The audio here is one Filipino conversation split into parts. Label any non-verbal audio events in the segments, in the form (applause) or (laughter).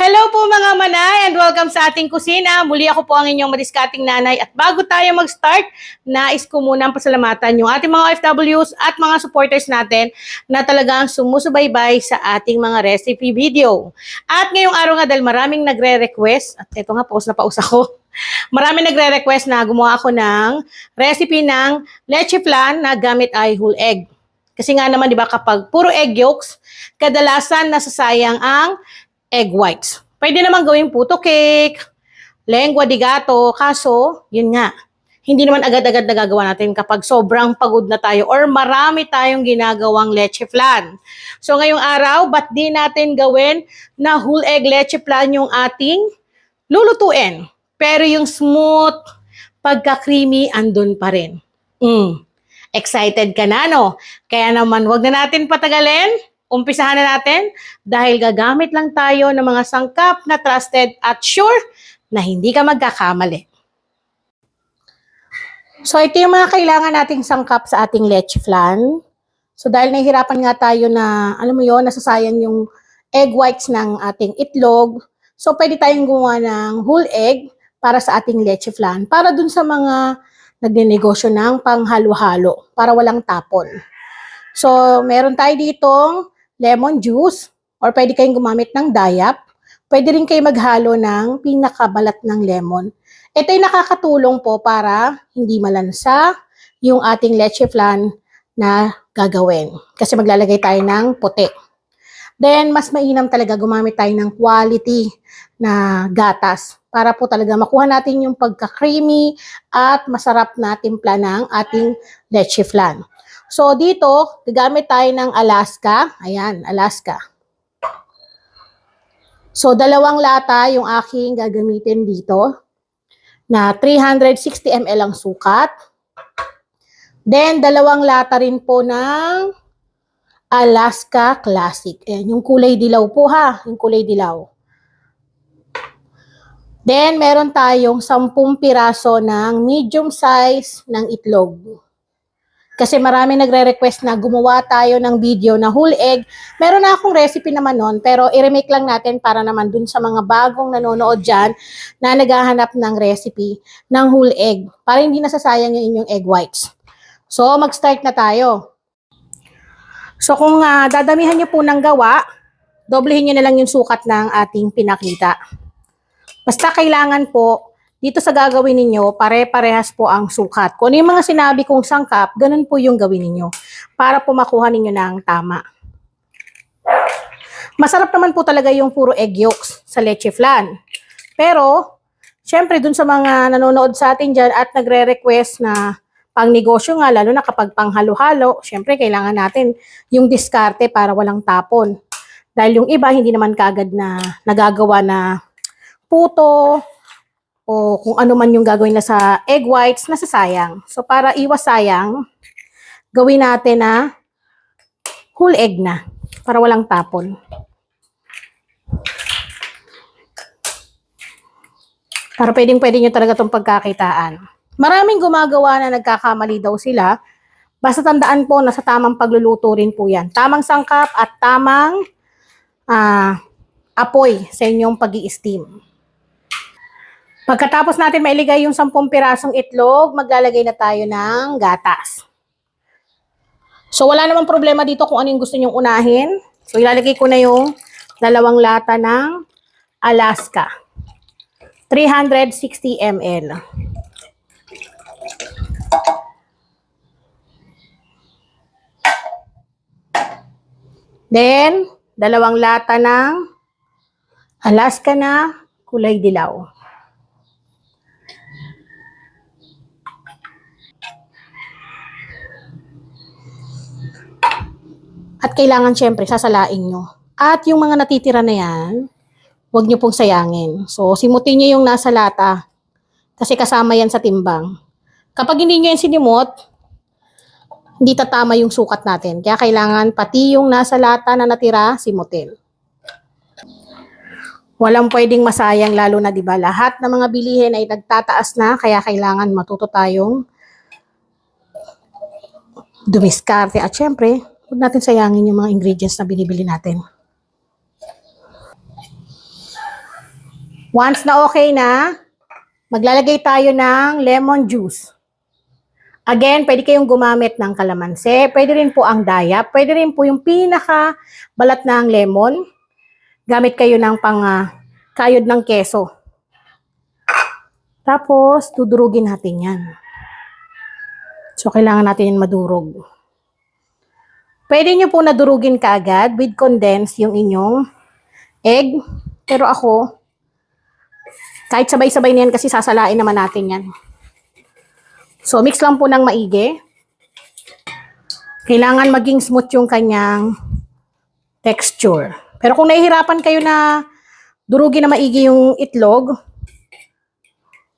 Hello po mga manay and welcome sa ating kusina. Muli ako po ang inyong madiskating nanay at bago tayo mag-start, nais ko muna pasalamatan yung ating mga OFWs at mga supporters natin na talagang sumusubaybay sa ating mga recipe video. At ngayong araw nga dahil maraming nagre-request, at ito nga post na paus ako, (laughs) maraming nagre-request na gumawa ako ng recipe ng leche flan na gamit ay whole egg. Kasi nga naman, di ba, kapag puro egg yolks, kadalasan nasasayang ang egg whites. Pwede naman gawing puto cake, lengua di gato, kaso, yun nga, hindi naman agad-agad nagagawa natin kapag sobrang pagod na tayo or marami tayong ginagawang leche flan. So ngayong araw, ba't di natin gawin na whole egg leche flan yung ating lulutuin? Pero yung smooth, pagka-creamy, andun pa rin. Mm. Excited ka na, no? Kaya naman, wag na natin patagalin. Umpisahan na natin dahil gagamit lang tayo ng mga sangkap na trusted at sure na hindi ka magkakamali. So ito yung mga kailangan nating sangkap sa ating leche flan. So dahil nahihirapan nga tayo na, alam mo yon nasasayang yung egg whites ng ating itlog. So pwede tayong gumawa ng whole egg para sa ating leche flan. Para dun sa mga nagnenegosyo ng panghalo-halo para walang tapon. So meron tayo ditong lemon juice or pwede kayong gumamit ng dayap. Pwede rin kayo maghalo ng pinakabalat ng lemon. Ito ay nakakatulong po para hindi malansa yung ating leche flan na gagawin. Kasi maglalagay tayo ng puti. Then, mas mainam talaga gumamit tayo ng quality na gatas para po talaga makuha natin yung pagka-creamy at masarap na timpla ng ating leche flan. So, dito, gagamit tayo ng Alaska. Ayan, Alaska. So, dalawang lata yung aking gagamitin dito na 360 ml ang sukat. Then, dalawang lata rin po ng Alaska Classic. Ayan, yung kulay dilaw po ha, yung kulay dilaw. Then, meron tayong 10 piraso ng medium size ng itlog. Kasi marami nagre-request na gumawa tayo ng video na whole egg. Meron na akong recipe naman nun, pero i-remake lang natin para naman dun sa mga bagong nanonood dyan na naghahanap ng recipe ng whole egg para hindi nasasayang yung inyong egg whites. So, mag-start na tayo. So, kung ah, dadamihan nyo po ng gawa, doblehin nyo na lang yung sukat ng ating pinakita. Basta kailangan po dito sa gagawin ninyo, pare-parehas po ang sukat. Kung ano yung mga sinabi kong sangkap, ganun po yung gawin ninyo para po makuha ninyo ng tama. Masarap naman po talaga yung puro egg yolks sa leche flan. Pero, syempre dun sa mga nanonood sa atin dyan at nagre-request na pang negosyo nga, lalo na kapag pang halo-halo, syempre kailangan natin yung diskarte para walang tapon. Dahil yung iba, hindi naman kagad na nagagawa na puto, o kung ano man yung gagawin na sa egg whites, nasasayang. So, para iwas sayang, gawin natin na whole egg na para walang tapon. Para pwedeng pwede nyo talaga itong pagkakitaan. Maraming gumagawa na nagkakamali daw sila. Basta tandaan po na sa tamang pagluluto rin po yan. Tamang sangkap at tamang ah, apoy sa inyong pag steam Pagkatapos natin mailigay yung 10 pirasong itlog, maglalagay na tayo ng gatas. So wala namang problema dito kung ano yung gusto nyong unahin. So ilalagay ko na yung dalawang lata ng Alaska. 360 ml. Then, dalawang lata ng Alaska na kulay dilaw. At kailangan syempre sasalain nyo. At yung mga natitira na yan, huwag nyo pong sayangin. So, simutin nyo yung nasa lata. Kasi kasama yan sa timbang. Kapag hindi nyo yan sinimot, hindi tatama yung sukat natin. Kaya kailangan pati yung nasa lata na natira, simutin. Walang pwedeng masayang lalo na 'di ba? Lahat ng mga bilihin ay nagtataas na kaya kailangan matuto tayong dumiskarte at syempre huwag natin sayangin yung mga ingredients na binibili natin. Once na okay na, maglalagay tayo ng lemon juice. Again, pwede kayong gumamit ng kalamansi, pwede rin po ang daya, pwede rin po yung pinaka balat ng lemon. Gamit kayo ng pang ah, kayod ng keso. Tapos, dudurugin natin yan. So, kailangan natin yan madurog. Pwede nyo po nadurugin kaagad with condensed yung inyong egg. Pero ako, kahit sabay-sabay na yan kasi sasalain naman natin yan. So, mix lang po ng maigi. Kailangan maging smooth yung kanyang texture. Pero kung nahihirapan kayo na durugin na maigi yung itlog,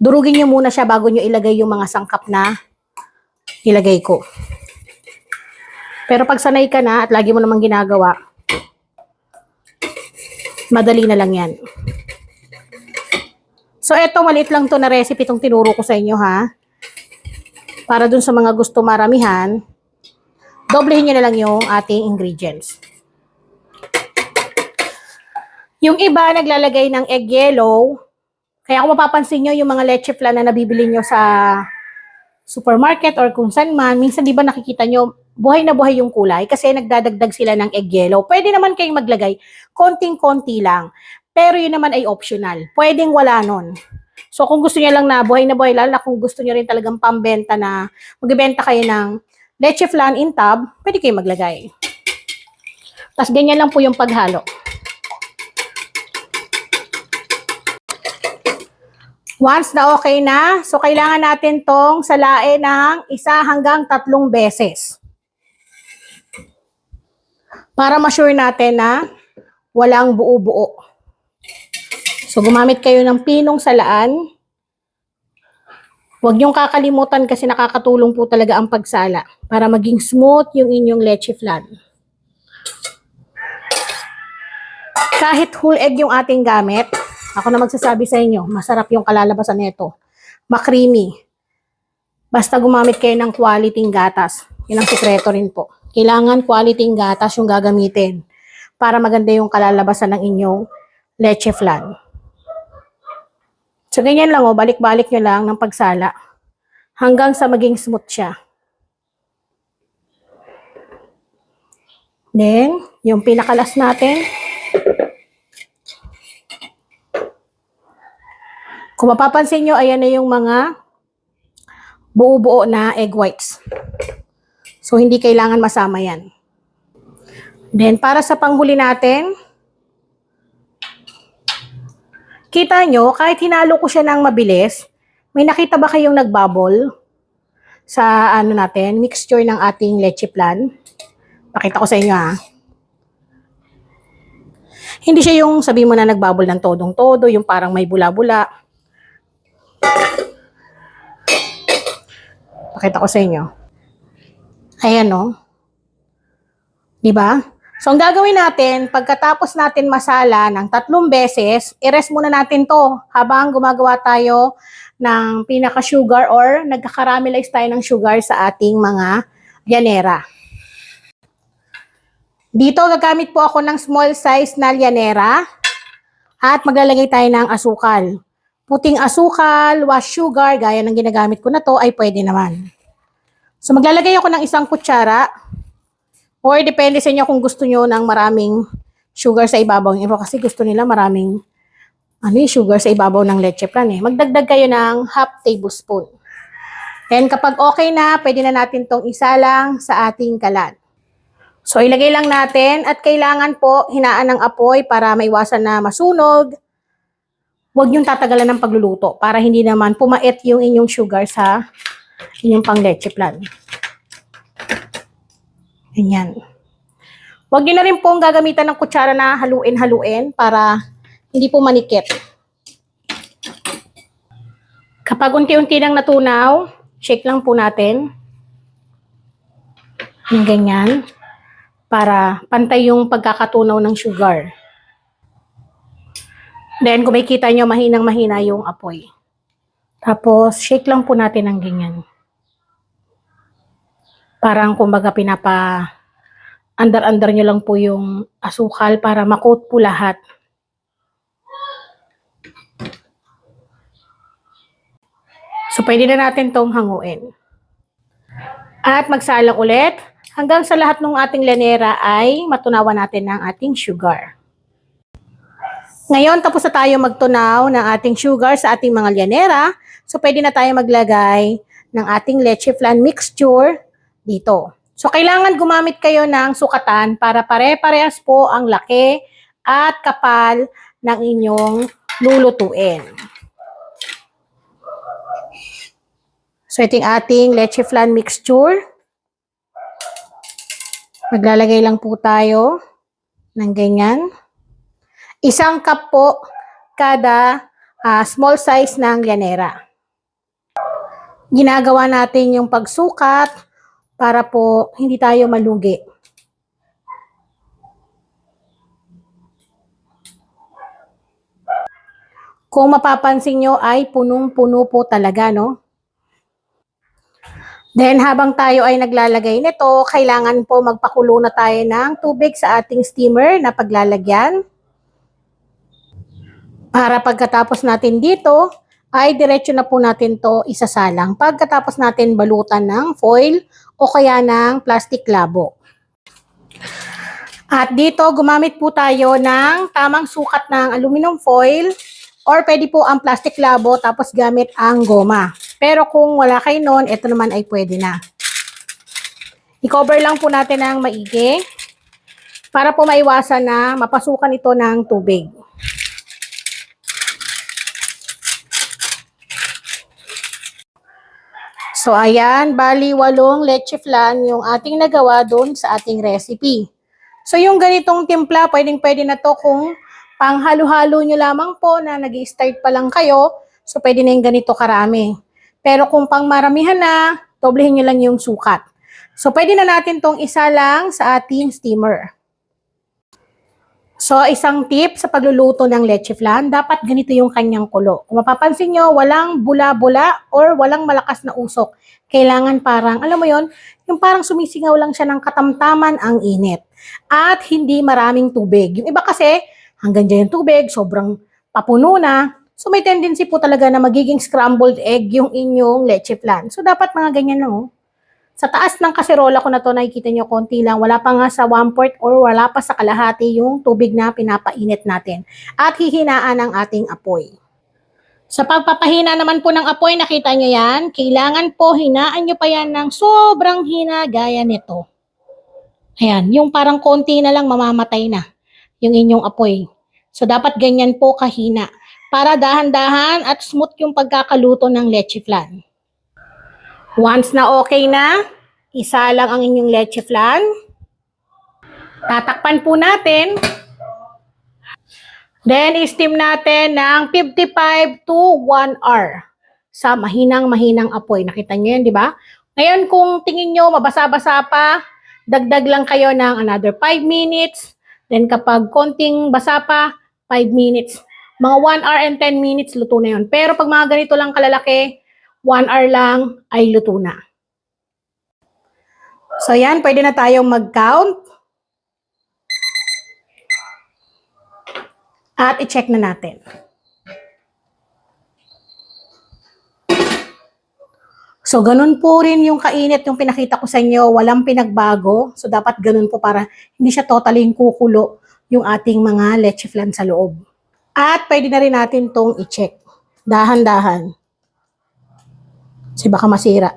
durugin nyo muna siya bago nyo ilagay yung mga sangkap na ilagay ko. Pero pag sanay ka na at lagi mo namang ginagawa, madali na lang yan. So, eto, maliit lang to na recipe itong tinuro ko sa inyo, ha? Para dun sa mga gusto maramihan, doblehin nyo na lang yung ating ingredients. Yung iba, naglalagay ng egg yellow. Kaya kung mapapansin nyo, yung mga leche flan na nabibili nyo sa supermarket or kung saan man, minsan di ba nakikita nyo, buhay na buhay yung kulay kasi nagdadagdag sila ng egg yellow. Pwede naman kayong maglagay, konting-konti lang. Pero yun naman ay optional. Pwedeng wala nun. So kung gusto niya lang na buhay na buhay, lalo na kung gusto niyo rin talagang pambenta na magbebenta kayo ng leche flan in tub, pwede kayo maglagay. Tapos ganyan lang po yung paghalo. Once na okay na, so kailangan natin tong salain ng isa hanggang tatlong beses. Para ma-sure natin na walang buo-buo. So gumamit kayo ng pinong salaan. Huwag niyong kakalimutan kasi nakakatulong po talaga ang pagsala para maging smooth yung inyong leche flan. Kahit whole egg yung ating gamit, ako na magsasabi sa inyo, masarap yung kalalabasan nito. Makrimi. Basta gumamit kayo ng quality gatas. Yan ang sikreto rin po. Kailangan quality gatas yung gagamitin para maganda yung kalalabasan ng inyong leche flan. So, ganyan lang o, balik-balik nyo lang ng pagsala hanggang sa maging smooth siya. Then, yung pinakalas natin, kung mapapansin nyo, ayan na yung mga buo-buo na egg whites. So, hindi kailangan masama yan. Then, para sa panghuli natin, kita nyo, kahit hinalo ko siya ng mabilis, may nakita ba kayong nagbubble sa ano natin, mixture ng ating leche plan? Pakita ko sa inyo ha. Hindi siya yung sabi mo na nagbubble ng todong-todo, yung parang may bula-bula. Pakita ko sa inyo. Ayan no. 'Di ba? So, ang gagawin natin, pagkatapos natin masala ng tatlong beses, i-rest muna natin to habang gumagawa tayo ng pinaka-sugar or nagka-caramelize tayo ng sugar sa ating mga llanera. Dito, gagamit po ako ng small size na llanera at maglalagay tayo ng asukal. Puting asukal, wash sugar, gaya ng ginagamit ko na to, ay pwede naman. So, maglalagay ako ng isang kutsara Or depende sa inyo kung gusto nyo ng maraming sugar sa ibabaw. Yung iba kasi gusto nila maraming ano yung sugar sa ibabaw ng leche plan eh. Magdagdag kayo ng half tablespoon. And kapag okay na, pwede na natin tong isalang sa ating kalan. So ilagay lang natin at kailangan po hinaan ng apoy para maiwasan na masunog. Huwag niyong tatagalan ng pagluluto para hindi naman pumait yung inyong sugar sa inyong pang leche plan. Ganyan. Huwag nyo na rin pong gagamitan ng kutsara na haluin-haluin para hindi po manikit. Kapag unti-unti nang natunaw, shake lang po natin. Yung ganyan. Para pantay yung pagkakatunaw ng sugar. Then, kung makikita nyo, mahinang-mahina yung apoy. Tapos, shake lang po natin ng ganyan. Parang kumbaga pinapa under-under nyo lang po yung asukal para makot po lahat. So, pwede na natin tong hanguin. At magsalang ulit hanggang sa lahat ng ating lanera ay matunawan natin ng ating sugar. Ngayon, tapos na tayo magtunaw ng ating sugar sa ating mga llanera. So, pwede na tayo maglagay ng ating leche flan mixture dito. So, kailangan gumamit kayo ng sukatan para pare-parehas po ang laki at kapal ng inyong lulutuin. So, ito yung ating leche flan mixture. Maglalagay lang po tayo ng ganyan. Isang cup po kada ah, small size ng llanera. Ginagawa natin yung pagsukat para po hindi tayo malugi. Kung mapapansin nyo ay punong-puno po talaga, no? Then habang tayo ay naglalagay nito, kailangan po magpakulo na tayo ng tubig sa ating steamer na paglalagyan. Para pagkatapos natin dito, ay diretso na po natin to isasalang. Pagkatapos natin balutan ng foil o kaya ng plastic labo. At dito, gumamit po tayo ng tamang sukat ng aluminum foil or pwede po ang plastic labo tapos gamit ang goma. Pero kung wala kayo nun, ito naman ay pwede na. I-cover lang po natin ng maigi para po maiwasan na mapasukan ito ng tubig. So ayan, bali walong leche flan yung ating nagawa doon sa ating recipe. So yung ganitong timpla, pwedeng pwede na to kung panghalo-halo nyo lamang po na nag start pa lang kayo. So pwede na yung ganito karami. Pero kung pang maramihan na, doblehin nyo lang yung sukat. So pwede na natin tong isa lang sa ating steamer. So, isang tip sa pagluluto ng leche flan, dapat ganito yung kanyang kulo. Kung mapapansin nyo, walang bula-bula or walang malakas na usok. Kailangan parang, alam mo yon yung parang sumisingaw lang siya ng katamtaman ang init. At hindi maraming tubig. Yung iba kasi, hanggang dyan yung tubig, sobrang papuno na. So, may tendency po talaga na magiging scrambled egg yung inyong leche flan. So, dapat mga ganyan lang, oh. Sa taas ng kaserola ko na to, nakikita nyo konti lang. Wala pa nga sa one fourth or wala pa sa kalahati yung tubig na pinapainit natin. At hihinaan ang ating apoy. Sa pagpapahina naman po ng apoy, nakita nyo yan, kailangan po hinaan nyo pa yan ng sobrang hina gaya nito. Ayan, yung parang konti na lang mamamatay na yung inyong apoy. So dapat ganyan po kahina para dahan-dahan at smooth yung pagkakaluto ng leche flan. Once na okay na, isa lang ang inyong leche flan. Tatakpan po natin. Then, steam natin ng 55 to 1 hour sa mahinang-mahinang apoy. Nakita nyo yan, di ba? Ngayon, kung tingin nyo mabasa-basa pa, dagdag lang kayo ng another 5 minutes. Then, kapag konting basa pa, 5 minutes. Mga 1 hour and 10 minutes, luto na yun. Pero pag mga ganito lang kalalaki, 1 hour lang ay luto na. So yan, pwede na tayong mag-count. At i-check na natin. So, ganun po rin yung kainit yung pinakita ko sa inyo. Walang pinagbago. So, dapat ganun po para hindi siya totally kukulo yung ating mga leche flan sa loob. At pwede na rin natin tong i-check. Dahan-dahan. Kasi baka masira.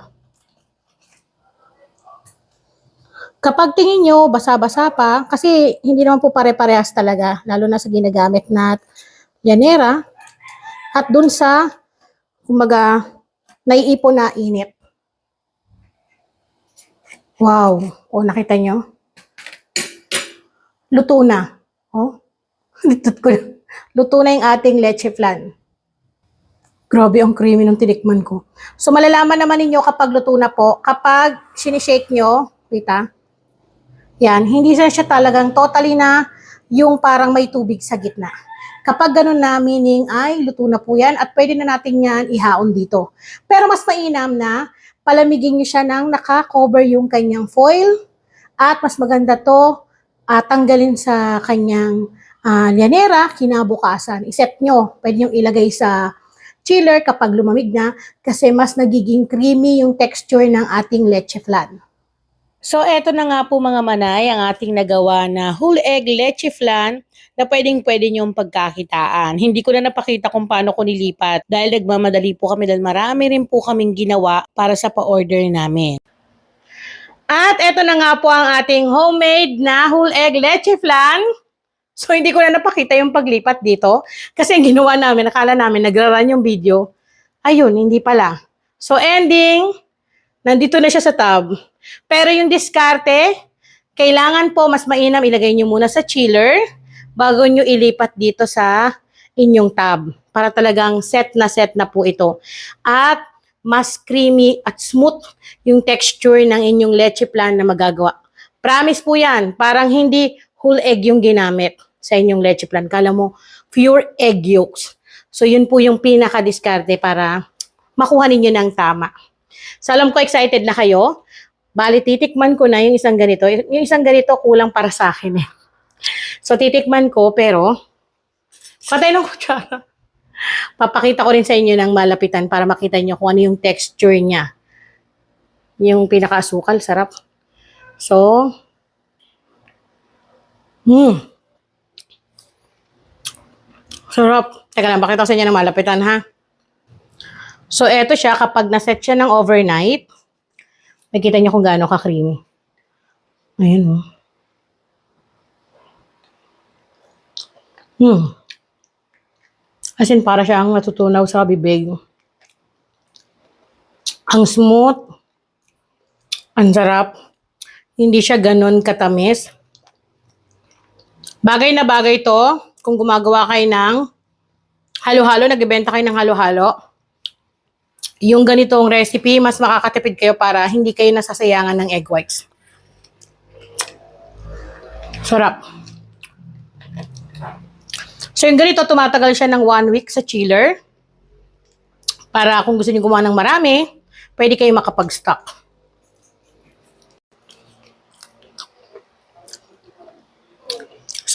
Kapag tingin nyo, basa-basa pa, kasi hindi naman po pare-parehas talaga, lalo na sa ginagamit na yanera, at dun sa, kumbaga, naiipon na init. Wow. O, nakita nyo? Luto na. (laughs) O, ko. Luto na yung ating leche flan. Grabe ang creamy ng tinikman ko. So, malalaman naman ninyo kapag luto na po, kapag sinishake nyo, wait ah, yan, hindi siya, siya talagang totally na yung parang may tubig sa gitna. Kapag ganun na, meaning ay luto na po yan at pwede na natin yan ihaon dito. Pero mas mainam na palamigin nyo siya ng naka-cover yung kanyang foil at mas maganda to uh, tanggalin sa kanyang uh, lianera kinabukasan. Iset nyo, pwede nyo ilagay sa chiller kapag lumamig na kasi mas nagiging creamy yung texture ng ating leche flan. So, eto na nga po mga manay, ang ating nagawa na whole egg leche flan na pwedeng pwede niyong pagkakitaan. Hindi ko na napakita kung paano ko nilipat dahil nagmamadali po kami dahil marami rin po kaming ginawa para sa pa-order namin. At eto na nga po ang ating homemade na whole egg leche flan. So, hindi ko na napakita yung paglipat dito. Kasi ang ginawa namin, nakala namin nagra-run yung video. Ayun, hindi pala. So, ending, nandito na siya sa tub. Pero yung diskarte, kailangan po mas mainam ilagay nyo muna sa chiller bago nyo ilipat dito sa inyong tub. Para talagang set na set na po ito. At mas creamy at smooth yung texture ng inyong leche plan na magagawa. Promise po yan, parang hindi whole egg yung ginamit sa inyong leche plan. Kala mo, pure egg yolks. So yun po yung pinaka-diskarte para makuha ninyo ng tama. So alam ko excited na kayo. Bali, titikman ko na yung isang ganito. Yung isang ganito kulang para sa akin eh. So titikman ko pero patay ng kutsara. Papakita ko rin sa inyo ng malapitan para makita nyo kung ano yung texture niya. Yung pinaka-asukal, sarap. So, hmm. Sarap. Teka lang, pakita ko sa inyo ng malapitan, ha? So, eto siya, kapag naset siya ng overnight, makikita niyo kung gaano ka-creamy. Ayun, oh. Hmm. As in, para siyang natutunaw sa bibig. Ang smooth. Ang sarap. Hindi siya ganon katamis. Bagay na bagay to kung gumagawa kayo ng halo-halo, nagbebenta kayo ng halo-halo. Yung ganitong recipe, mas makakatipid kayo para hindi kayo nasasayangan ng egg whites. Sarap. So yung ganito, tumatagal siya ng one week sa chiller. Para kung gusto niyo gumawa ng marami, pwede kayo makapag-stock.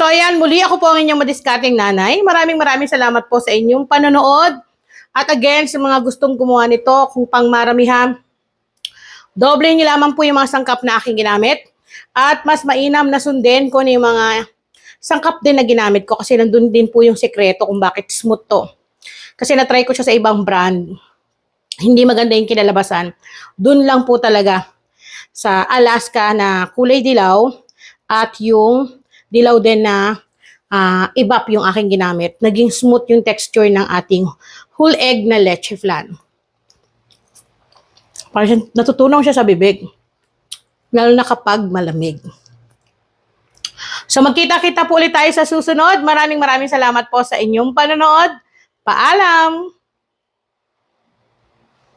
So ayan, muli ako po ang inyong madiskating nanay. Maraming maraming salamat po sa inyong panonood. At again, sa mga gustong gumawa nito, kung pang maramihan, doble niyo lamang po yung mga sangkap na aking ginamit. At mas mainam na sundin ko na yung mga sangkap din na ginamit ko kasi nandun din po yung sekreto kung bakit smooth to. Kasi na-try ko siya sa ibang brand. Hindi maganda yung kinalabasan. Doon lang po talaga sa Alaska na kulay dilaw at yung dilaw din na uh, ibap yung aking ginamit. Naging smooth yung texture ng ating whole egg na leche flan. Parang natutunaw siya sa bibig. Lalo na kapag malamig. So magkita-kita po ulit tayo sa susunod. Maraming maraming salamat po sa inyong panonood. Paalam!